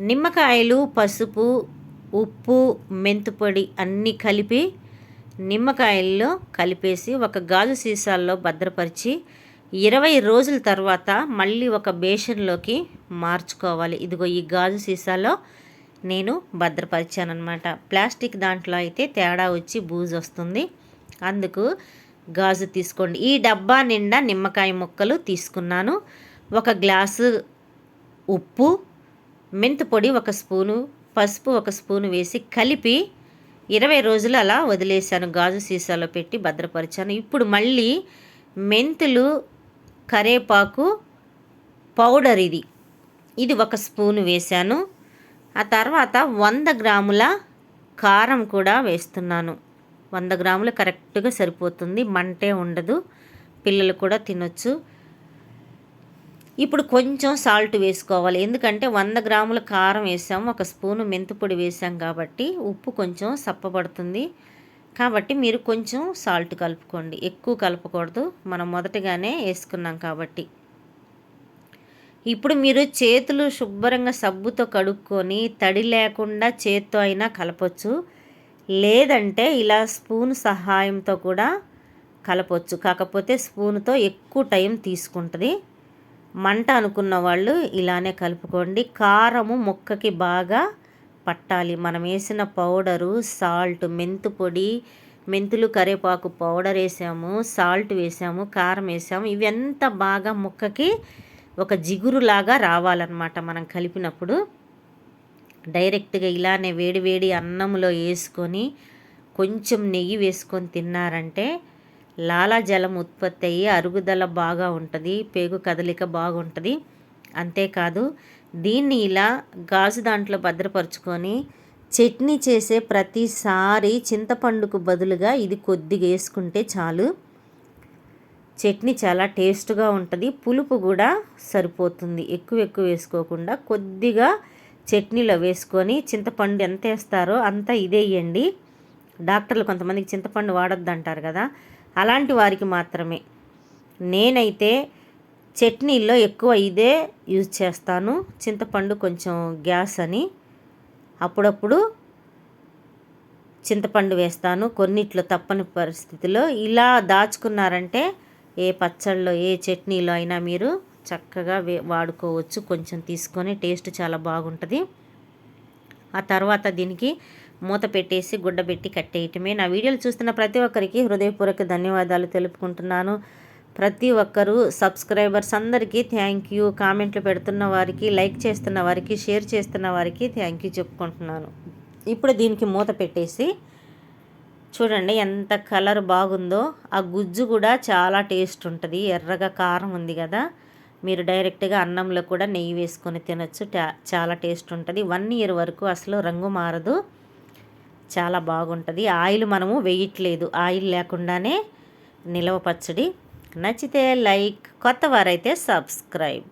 నిమ్మకాయలు పసుపు ఉప్పు మెంతుపొడి అన్నీ కలిపి నిమ్మకాయల్లో కలిపేసి ఒక గాజు సీసాల్లో భద్రపరిచి ఇరవై రోజుల తర్వాత మళ్ళీ ఒక బేషన్లోకి మార్చుకోవాలి. ఇదిగో ఈ గాజు సీసాలో నేను భద్రపరిచానమాట ప్లాస్టిక్ దాంట్లో అయితే తేడా వచ్చి బూజు వస్తుంది. అందుకు గాజు తీసుకోండి. ఈ డబ్బా నిండా నిమ్మకాయ ముక్కలు తీసుకున్నాను. ఒక గ్లాసు ఉప్పు మెంతు పొడి ఒక స్పూను పసుపు ఒక స్పూను వేసి కలిపి ఇరవై రోజులు అలా వదిలేశాను. గాజు సీసాలో పెట్టి భద్రపరిచాను. ఇప్పుడు మళ్ళీ మెంతులు కరేపాకు పౌడర్ ఇది. ఇది ఒక స్పూను వేశాను. ఆ తర్వాత వంద గ్రాముల కారం కూడా వేస్తున్నాను. వంద గ్రాములు కరెక్ట్గా సరిపోతుంది. మంటే ఉండదు. పిల్లలు కూడా తినొచ్చు. ఇప్పుడు కొంచెం సాల్ట్ వేసుకోవాలి. ఎందుకంటే వంద గ్రాముల కారం వేసాము. ఒక స్పూను మెంతుపొడి వేసాం కాబట్టి ఉప్పు కొంచెం సప్పబడుతుంది. కాబట్టి మీరు కొంచెం సాల్ట్ కలుపుకోండి. ఎక్కువ కలపకూడదు. మనం మొదటగానే వేసుకున్నాం కాబట్టి. ఇప్పుడు మీరు చేతులు శుభ్రంగా సబ్బుతో కడుక్కొని తడి లేకుండా చేత్తో అయినా కలపచ్చు. లేదంటే ఇలా స్పూన్ సహాయంతో కూడా కలపచ్చు. కాకపోతే స్పూన్తో ఎక్కువ టైం తీసుకుంటుంది. మంట అనుకున్న వాళ్ళు ఇలానే కలుపుకోండి. కారము ముక్కకి బాగా పట్టాలి. మనం వేసిన పౌడరు సాల్ట్ మెంతు పొడి మెంతులు కరివేపాకు పౌడర్ వేసాము సాల్ట్ వేసాము కారం వేసాము. ఇవి ఎంత బాగా ముక్కకి ఒక జిగురులాగా రావాలన్నమాట మనం కలిపినప్పుడు. డైరెక్ట్గా ఇలానే వేడి వేడి అన్నంలో వేసుకొని కొంచెం నెయ్యి వేసుకొని తిన్నారంటే లాలాజలం ఉత్పత్తి అయ్యి అరుగుదల బాగా ఉంటుంది పేగు కదలిక బాగుంటుంది. అంతేకాదు దీన్ని ఇలా గాజు దాంట్లో భద్రపరుచుకొని చట్నీ చేసే ప్రతిసారి చింతపండుకు బదులుగా ఇది కొద్దిగా వేసుకుంటే చాలు. చట్నీ చాలా టేస్ట్గా ఉంటుంది పులుపు కూడా సరిపోతుంది. ఎక్కువ ఎక్కువ వేసుకోకుండా కొద్దిగా చట్నీలో వేసుకొని చింతపండు ఎంత వేస్తారో అంత ఇదేయండి డాక్టర్లు కొంతమందికి చింతపండు వాడొద్దంటారు కదా అలాంటి వారికి మాత్రమే. నేనైతే చట్నీల్లో ఎక్కువ ఇదే యూజ్ చేస్తాను. చింతపండు కొంచెం గ్యాస్ అని. అప్పుడప్పుడు చింతపండు వేస్తాను. కొన్నిట్లో తప్పని పరిస్థితిలో ఇలా దాచుకున్నారంటే ఏ పచ్చళ్ళలో ఏ చట్నీలో అయినా మీరు చక్కగా వే వాడుకోవచ్చు. కొంచెం తీసుకొని టేస్ట్ చాలా బాగుంటుంది. ఆ తర్వాత దీనికి మూత పెట్టేసి గుడ్డ పెట్టి కట్టేయటమే. నా వీడియోలు చూస్తున్న ప్రతి ఒక్కరికి హృదయపూర్వక ధన్యవాదాలు తెలుపుకుంటున్నాను. ప్రతి ఒక్కరూ సబ్స్క్రైబర్స్ అందరికీ థ్యాంక్ యూ. కామెంట్లు పెడుతున్న వారికి లైక్ చేస్తున్న వారికి షేర్ చేస్తున్న వారికి థ్యాంక్ యూ చెప్పుకుంటున్నాను. ఇప్పుడు దీనికి మూత పెట్టేసి చూడండి ఎంత కలర్ బాగుందో. ఆ గుజ్జు కూడా చాలా టేస్ట్ ఉంటుంది. ఎర్రగా కారం ఉంది కదా. మీరు డైరెక్ట్గా అన్నంలో కూడా నెయ్యి వేసుకొని తినొచ్చు. చాలా టేస్ట్ ఉంటుంది. వన్ ఇయర్ వరకు అసలు రంగు మారదు. చాలా బాగుంటుంది. ఆయిల్ మనము వేయట్లేదు. ఆయిల్ లేకుండానే నిలవ పచ్చడి. నచ్చితే లైక్ కొత్త వారైతే సబ్స్క్రైబ్.